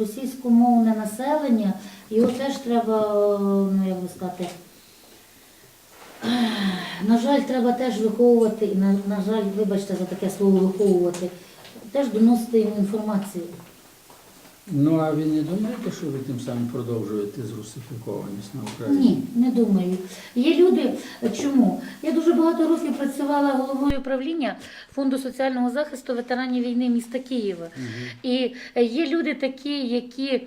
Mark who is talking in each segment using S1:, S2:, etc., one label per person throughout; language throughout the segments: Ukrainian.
S1: російськомовне населення, його теж треба, ну як би сказати, на жаль, треба теж виховувати, на, на жаль, вибачте за таке слово виховувати, теж доносити йому інформацію.
S2: Ну а ви не думаєте, що ви тим самим продовжуєте зрусифікованість на Україні?
S1: Ні, не думаю. Є люди, чому? Я дуже багато років працювала головою управління Фонду соціального захисту ветеранів війни міста Києва. І е, є люди такі, які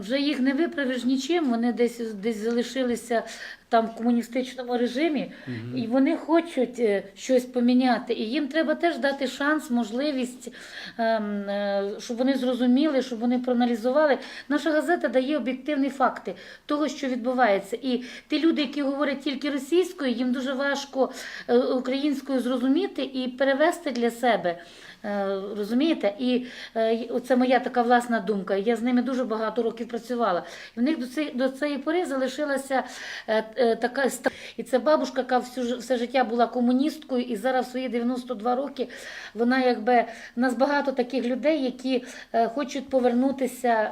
S1: вже їх не виправиш нічим, вони десь, десь залишилися там в комуністичному режимі, і вони хочуть е, щось поміняти. І їм треба теж дати шанс, можливість, ем, е, щоб вони зрозуміли, щоб вони проаналізували. Наша газета дає об'єктивні факти того, що відбувається. І ті люди, які говорять тільки російською, їм дуже важко е, українською зрозуміти і перевести для себе. Розумієте? І це моя така власна думка. Я з ними дуже багато років працювала. І в них до цієї, до цієї пори залишилася така ста- і це бабушка, яка всю все життя була комуністкою, і зараз в свої 92 роки вона якби в нас багато таких людей, які е, хочуть повернутися.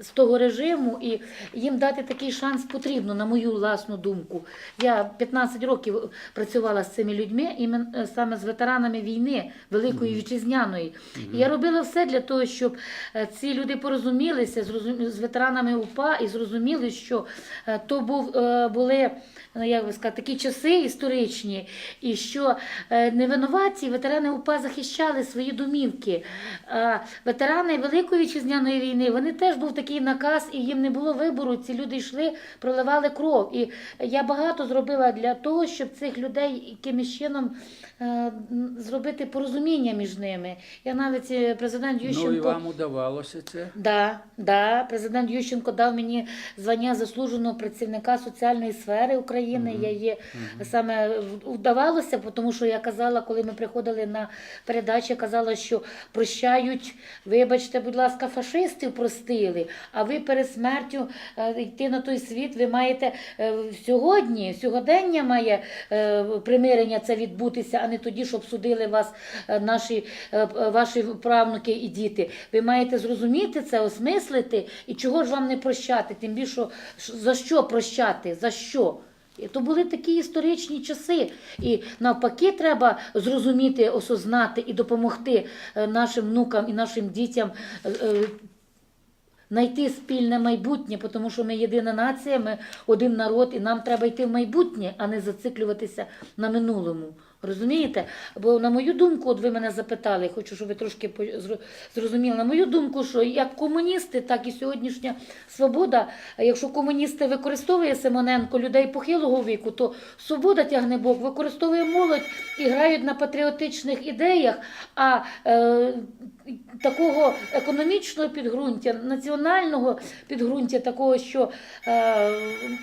S1: З того режиму і їм дати такий шанс потрібно, на мою власну думку. Я 15 років працювала з цими людьми, імен, е, саме з ветеранами війни Великої Вітчизняної. І я робила все для того, щоб е, ці люди порозумілися з ветеранами УПА і зрозуміли, що е, то був, були ну, як би сказати, такі часи історичні, і що е, невинуваті ветерани УПА захищали свої домівки. А ветерани Великої Вітчизняної війни вони теж був такий наказ, і їм не було вибору. Ці люди йшли, проливали кров. І я багато зробила для того, щоб цих людей якимось чином е, зробити порозуміння між ними. Я навіть е, президент Ющенко.
S2: Ну і вам удавалося це?
S1: Да, да, президент Ющенко дав мені звання заслуженого працівника соціальної сфери України. Я є саме вдавалося, тому що я казала, коли ми приходили на передачі, я казала, що прощають, вибачте, будь ласка, фашистів простили. А ви перед смертю е, йти на той світ, ви маєте е, сьогодні, сьогодення має е, примирення це відбутися, а не тоді, щоб судили вас наші ваші правнуки і діти. Ви маєте зрозуміти це, осмислити, і чого ж вам не прощати? Тим більше за що прощати? За що? То були такі історичні часи. І навпаки, треба зрозуміти, осознати і допомогти нашим внукам і нашим дітям знайти спільне майбутнє, тому що ми єдина нація, ми один народ, і нам треба йти в майбутнє, а не зациклюватися на минулому. Розумієте? Бо на мою думку, от ви мене запитали, хочу, щоб ви трошки зрозуміли. На мою думку, що як комуністи, так і сьогоднішня свобода. Якщо комуністи використовує Симоненко людей похилого віку, то свобода тягне Бог, використовує молодь і грають на патріотичних ідеях. А е, такого економічного підґрунтя, національного підґрунтя, такого, що е,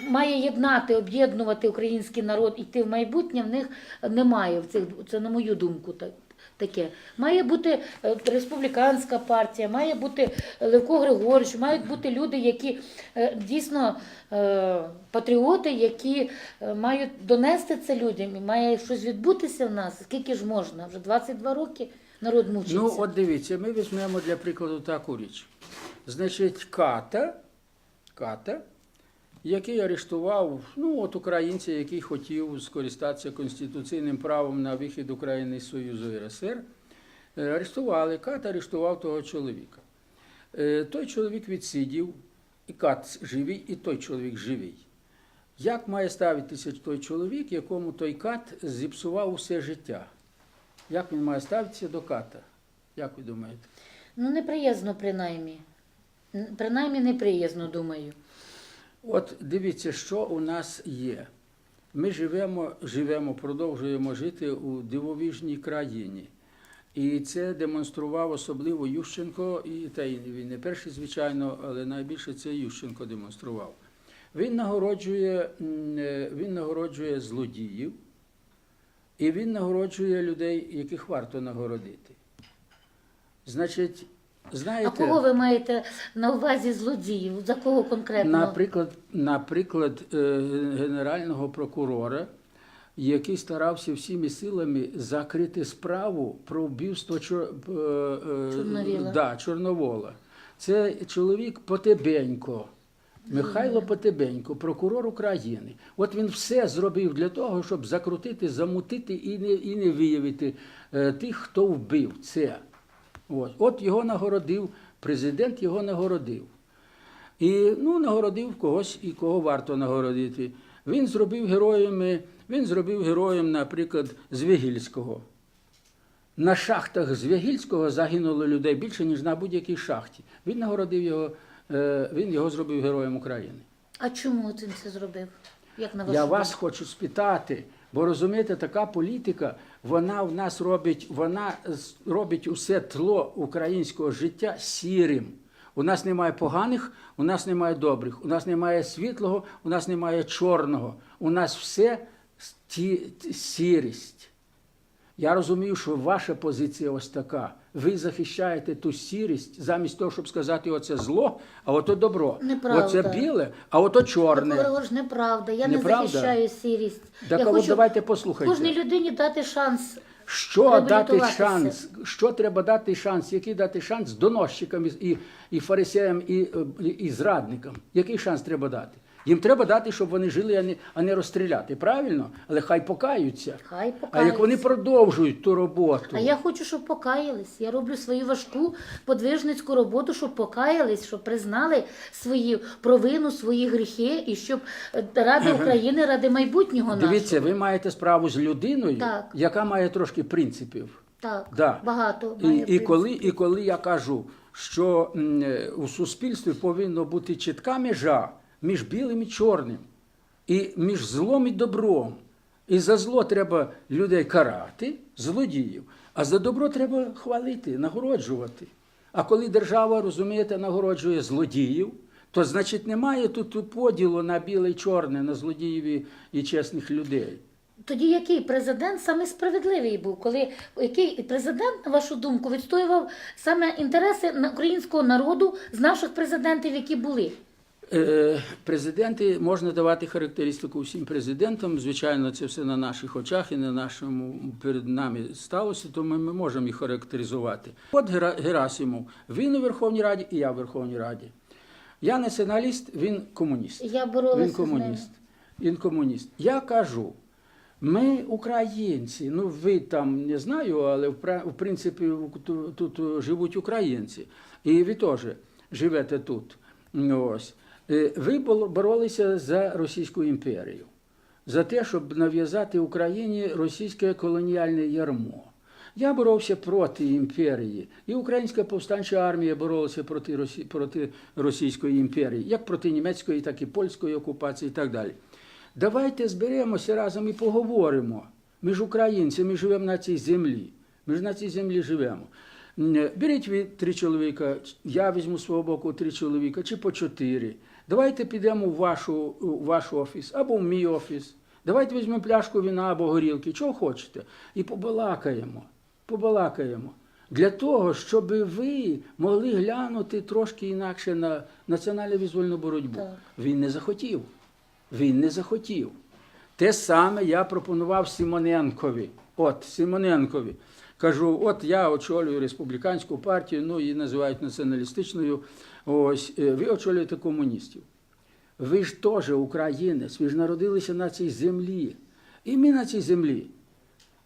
S1: має єднати, об'єднувати український народ, іти в майбутнє, в них немає. В цих, це на мою думку так. Таке має бути е, республіканська партія, має бути Левко Григорович, мають бути люди, які е, дійсно е, патріоти, які мають донести це людям, і має щось відбутися в нас. Скільки ж можна? Вже 22 роки народ мучиться.
S2: Ну, от дивіться, ми візьмемо для прикладу таку річ. Значить, ката, ката, який арештував ну, от українця, який хотів скористатися конституційним правом на вихід України з Союзу РСР, е, арештували, кат арештував того чоловіка. Е, Той чоловік відсидів, і кат живий, і той чоловік живий. Як має ставитися той чоловік, якому той кат зіпсував усе життя? Як він має ставитися до ката? Як ви думаєте?
S1: Ну, неприязно, принаймні. Принаймні неприязно, думаю.
S2: От дивіться, що у нас є. Ми живемо, живемо, продовжуємо жити у дивовижній країні. І це демонстрував особливо Ющенко, і та й він не перший, звичайно, але найбільше це Ющенко демонстрував. Він нагороджує, е, він нагороджує злодіїв, і він нагороджує людей, яких варто нагородити. Значить, знаєте.
S1: А кого ви маєте на увазі злодіїв? За кого конкретно?
S2: Наприклад, наприклад, е, генерального прокурора який старався всіми силами закрити справу про вбивство Чор... е, е,
S1: Чорновіла.
S2: Да, Чорновола. Це чоловік Потебенько. Михайло Потебенько, прокурор України. От він все зробив для того, щоб закрутити, замутити і не, і не виявити е, тих, хто вбив це. От. От його нагородив, президент його нагородив. І ну, нагородив когось і кого варто нагородити. Він зробив героями, він зробив героєм, наприклад, Звягільського. На шахтах Звягільського загинуло людей більше, ніж на будь-якій шахті. Він нагородив його, е, він його зробив героєм України.
S1: А чому він це зробив? Як на вашу
S2: Я вас хочу спитати, бо розумієте, така політика, вона в нас робить, вона робить усе тло українського життя сірим. У нас немає поганих, у нас немає добрих, у нас немає світлого, у нас немає чорного. У нас все сірість. Я розумію, що ваша позиція ось така. Ви захищаєте ту сірість замість того, щоб сказати оце зло, а ото добро.
S1: Неправда.
S2: Оце біле, а ото чорне.
S1: Такого ж неправда. Я
S2: Неправда?
S1: не захищаю сірість.
S2: Так,
S1: я
S2: а от
S1: хочу
S2: давайте послухайте.
S1: кожній людині дати шанс.
S2: Що дати
S1: реабілітуватися.
S2: шанс? Що треба дати шанс? Який дати шанс доносчикам і, і фарисеям, і, і, і зрадникам? Який шанс треба дати? Їм треба дати, щоб вони жили, а не, а не розстріляти. Правильно? Але хай покаються.
S1: Хай
S2: А як вони продовжують ту роботу,
S1: А я хочу, щоб покаялись. Я роблю свою важку подвижницьку роботу, щоб покаялись, щоб признали свою провину, свої гріхи, і щоб е, ради України, ради майбутнього нашого.
S2: дивіться, ви маєте справу з людиною,
S1: Так.
S2: яка має трошки принципів.
S1: Так,
S2: Да.
S1: багато.
S2: І,
S1: має
S2: і,
S1: принцип.
S2: коли, і коли я кажу, що м, е, у суспільстві повинна бути чітка межа між білим і чорним, і між злом і добром. І за зло треба людей карати, злодіїв, а за добро треба хвалити, нагороджувати. А коли держава, розумієте, нагороджує злодіїв, то значить немає тут поділу на біле і чорне, на злодіїв і- чесних людей.
S1: Тоді який президент саме справедливий був? Коли який президент, на вашу думку, відстоював саме інтереси українського народу з наших президентів, які були?
S2: Е, Президенти можна давати характеристику всім президентам. Звичайно, це все на наших очах і на нашому перед нами сталося, тому ми можемо їх характеризувати. От Гера- Герасимов, він у Верховній Раді, і я в Верховній Раді. Я націоналіст, він комуніст.
S1: Я боролася
S2: Він комуніст. Він комуніст. Я кажу, ми українці, ну ви там не знаю, але в принципі тут живуть українці. І ви теж живете тут. Ось. Е, Ви бор- боролися за Російську імперію, за те, щоб нав'язати Україні російське колоніальне ярмо. Я боровся проти імперії, і Українська повстанча армія боролася проти, Росі... проти Російської імперії, як проти німецької, так і польської окупації і так далі. Давайте зберемося разом і поговоримо. Ми ж українці, ми живемо на цій землі. Ми ж на цій землі живемо. М, Беріть ви три чоловіка, я візьму свого боку три чоловіка чи по чотири. Давайте підемо в вашу, у ваш офіс або в мій офіс. Давайте візьмемо пляшку вина або горілки, чого хочете, і побалакаємо. Побалакаємо. Для того, щоб ви могли глянути трошки інакше на національно визвольну боротьбу.
S1: Так.
S2: Він не захотів. Він не захотів. Те саме я пропонував Симоненкові. От Симоненкові. Кажу, от я очолюю республіканську партію, ну її називають націоналістичною. Ось е, ви очолюєте комуністів. Ви ж теж українець, ви ж народилися на цій землі. І ми на цій землі.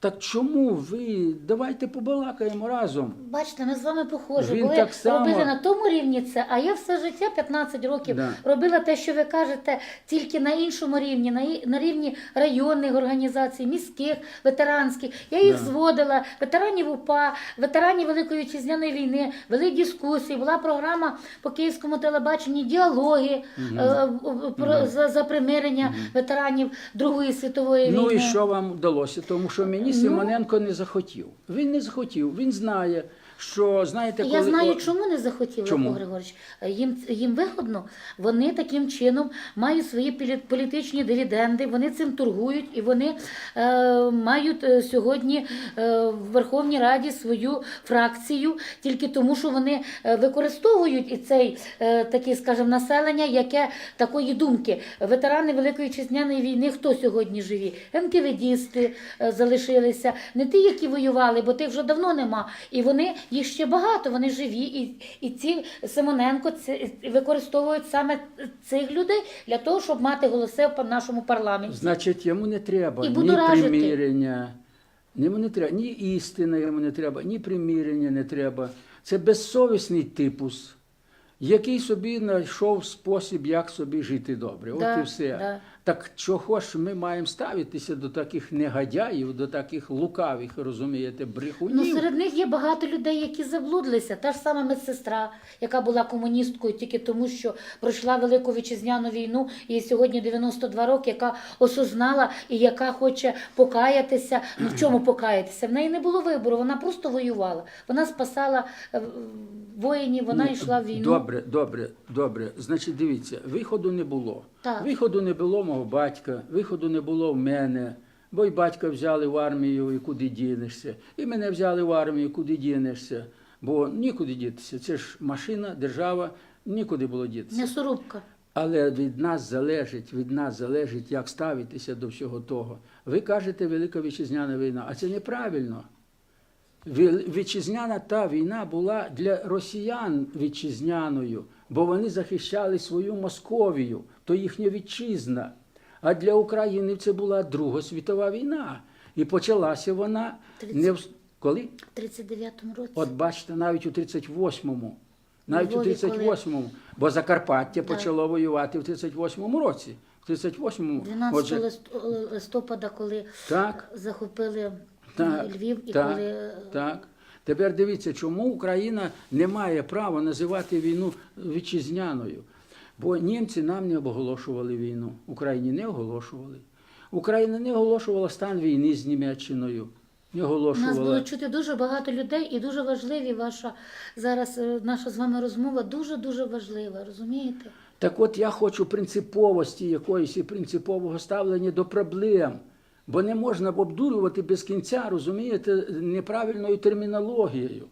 S2: Так чому ви? Давайте побалакаємо разом.
S1: Бачите, ми з вами похожі.
S2: Він
S1: ви
S2: так само-
S1: робили на тому рівні це, а я все життя, 15 років,
S2: Да.
S1: робила те, що ви кажете, тільки на іншому рівні, на, на рівні районних організацій, міських, ветеранських. Я їх
S2: Да.
S1: зводила, ветеранів УПА, ветеранів Великої Вітчизняної війни, вели дискусії, була програма по київському телебаченні, діалоги е, в- про, за, за примирення ветеранів Другої світової війни.
S2: Ну і що вам вдалося? Тому що мені Симоненко не захотів. Він не захотів. Він знає, що знаєте,
S1: Я знаю, чому не захотіли,
S2: Чому?
S1: Павло Григорович. Їм, їм вигодно, вони таким чином мають свої полі- політичні дивіденди, вони цим торгують і вони е, мають е, сьогодні е, в Верховній Раді свою фракцію тільки тому, що вони е, використовують і цей е, таке, скажімо, населення, яке такої думки. Ветерани Великої Вітчизняної війни, хто сьогодні живі? НКВДісти е, залишилися, не ті, які воювали, бо тих вже давно нема. І вони їх ще багато, вони живі. І, і ці Симоненко це, використовують саме цих людей для того, щоб мати голоси в нашому парламенті.
S2: Значить, йому не треба
S1: І
S2: ні примирення, йому не треба, ні істини йому не треба, ні примирення не треба. Це безсовісний типус, який собі знайшов спосіб, як собі жити добре.
S1: Да,
S2: От і все.
S1: да.
S2: Так чого ж ми маємо ставитися до таких негодяїв, до таких лукавих, розумієте, брехунів?
S1: Ну, серед них є багато людей, які заблудлися. Та ж сама медсестра, яка була комуністкою тільки тому, що пройшла Велику Вітчизняну війну, і сьогодні 92 роки, яка осознала і яка хоче покаятися. Ну в чому покаятися? В неї не було вибору, вона просто воювала. Вона спасала е, воїнів, вона
S2: Ну,
S1: йшла в війну.
S2: Добре, добре, добре. Значить, дивіться, виходу не було.
S1: Так.
S2: Виходу не було мого батька, виходу не було в мене. Бо й батька взяли в армію, і куди дінешся. І мене взяли в армію, куди дінешся. Бо нікуди дітися. Це ж машина, держава, нікуди було дітися.
S1: М'ясорубка.
S2: Але від нас залежить, від нас залежить, як ставитися до всього того. Ви кажете Велика Вітчизняна війна, а це неправильно. Вітчизняна та війна була для росіян вітчизняною, бо вони захищали свою Московію, то їхня вітчизна. А для України це була Друга світова війна. І почалася вона не в... коли?
S1: В 39-му році.
S2: От бачите, навіть у 38-му. Навіть у
S1: Львові,
S2: 38-му. Бо Закарпаття
S1: Да.
S2: почало воювати в 38-му році. В 38-му.
S1: 12
S2: Отже,
S1: листопада, коли
S2: Так.
S1: захопили
S2: Так,
S1: Львів і
S2: так,
S1: коли
S2: Так. Тепер дивіться, чому Україна не має права називати війну вітчизняною. Бо німці нам не оголошували війну. Україні не оголошували. Україна не оголошувала стан війни з Німеччиною. Не
S1: У нас було чути дуже багато людей, і дуже важливі ваша зараз е, наша з вами розмова дуже дуже важлива, розумієте?
S2: Так от я хочу принциповості якоїсь і принципового ставлення до проблем. Бо не можна обдурювати без кінця, розумієте, неправильною термінологією.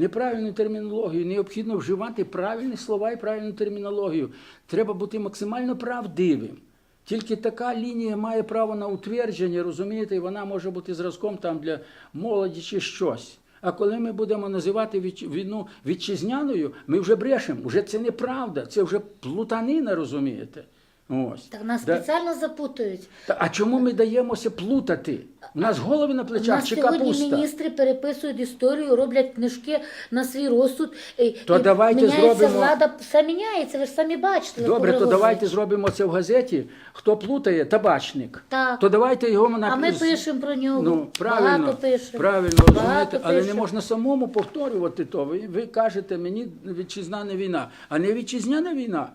S2: Неправильною термінологією. Необхідно вживати правильні слова і правильну термінологію. Треба бути максимально правдивим. Тільки така лінія має право на утвердження, розумієте, і вона може бути зразком там для молоді чи щось. А коли ми будемо називати війну вітчизняною, ми вже брешемо. Вже це неправда, це вже плутанина, розумієте? Ось.
S1: Так нас
S2: Да.
S1: спеціально запутують.
S2: Та, а чому ми даємося плутати? У нас голови на
S1: У
S2: плечах
S1: нас
S2: чи
S1: сьогодні
S2: капуста?
S1: міністри переписують історію, роблять книжки на свій розсуд. І,
S2: То
S1: і
S2: давайте
S1: міняється
S2: зробимо-
S1: влада, все міняється, ви ж самі бачите.
S2: Добре, то
S1: Григорович.
S2: давайте зробимо це в газеті. Хто плутає, табачник.
S1: Так.
S2: То давайте його на
S1: А ми пишемо про нього.
S2: Ну, правильно,
S1: Багато пишемо.
S2: правильно
S1: Багато
S2: розумієте, але не
S1: пишемо.
S2: можна самому повторювати то. Ви, ви кажете, мені вітчизняна війна, а не вітчизняна війна.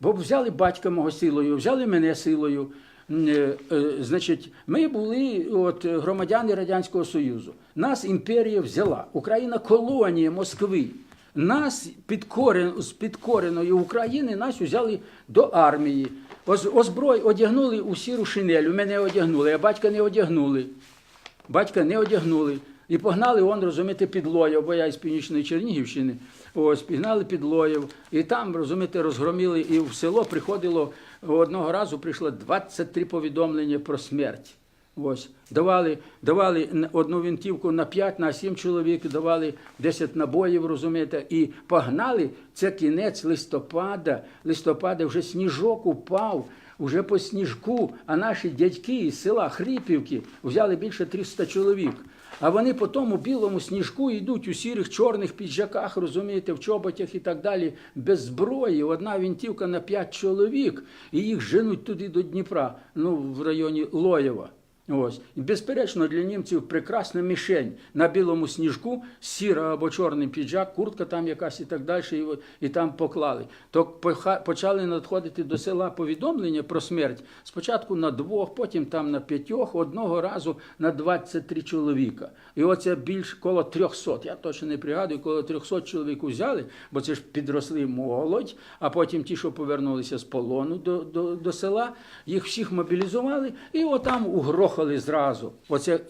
S2: Бо взяли батька мого силою, взяли мене силою. Е, е, Значить, ми були от, громадяни Радянського Союзу. Нас імперія взяла. Україна колонія Москви. Нас підкорен, з підкореної України нас взяли до армії. Оз, озброй одягнули у сіру шинелю, мене одягнули, а батька не одягнули. Батька не одягнули. І погнали, он, розумієте, під Лоєв, бо я із Північної Чернігівщини. Ось, пігнали під Лоєв. І там, розумієте, розгроміли, і в село приходило, одного разу прийшло 23 повідомлення про смерть. Ось, давали, давали одну винтівку на 5, на 7 чоловік, давали 10 набоїв, розумієте, і погнали. Це кінець листопада. Листопада вже сніжок упав, уже по сніжку, а наші дядьки із села Хрипівки взяли більше 300 чоловік. А вони по тому білому сніжку йдуть у сірих чорних піджаках, розумієте, в чоботях і так далі, без зброї. Одна вінтівка на п'ять чоловік, і їх женуть туди до Дніпра, ну в районі Лоєва. Ось. І безперечно, для німців прекрасна мішень на білому сніжку, сіра або чорний піджак, куртка там якась і так далі, і, і там поклали. То почали надходити до села повідомлення про смерть спочатку на двох, потім там на п'ятьох, одного разу на 23 чоловіка. І оце більш коло 300, я точно не пригадую, коло 300 чоловік взяли, бо це ж підросли молодь, а потім ті, що повернулися з полону до, до, до села, їх всіх мобілізували і отам угрохали зразу. Оце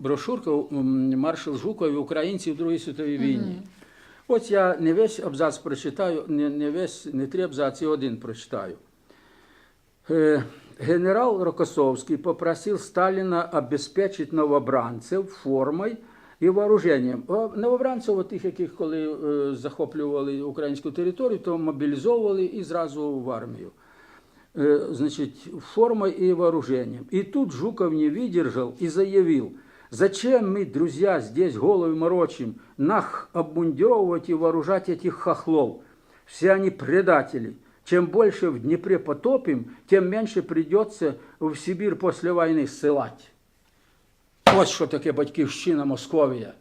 S2: брошурка маршал Жуков і українці в Другій світовій війні. От я не весь абзац прочитаю, не, не весь, не три абзаці, один прочитаю. Э, Генерал Рокоссовский попросил Сталина обеспечить новобранцев формой і вооруженням. Новобранців, тих, яких коли е, захоплювали українську територію, то мобілізовували і зразу в армію. Э, значит, формой и вооружением. И тут Жуков не выдержал и заявил, зачем мы, друзья, здесь головы морочим, нах обмундировывать и вооружать этих хохлов. Все они предатели. Чем больше в Днепре потопим, тем меньше придется в Сибирь после войны ссылать. Ось що таке батьківщина Московія.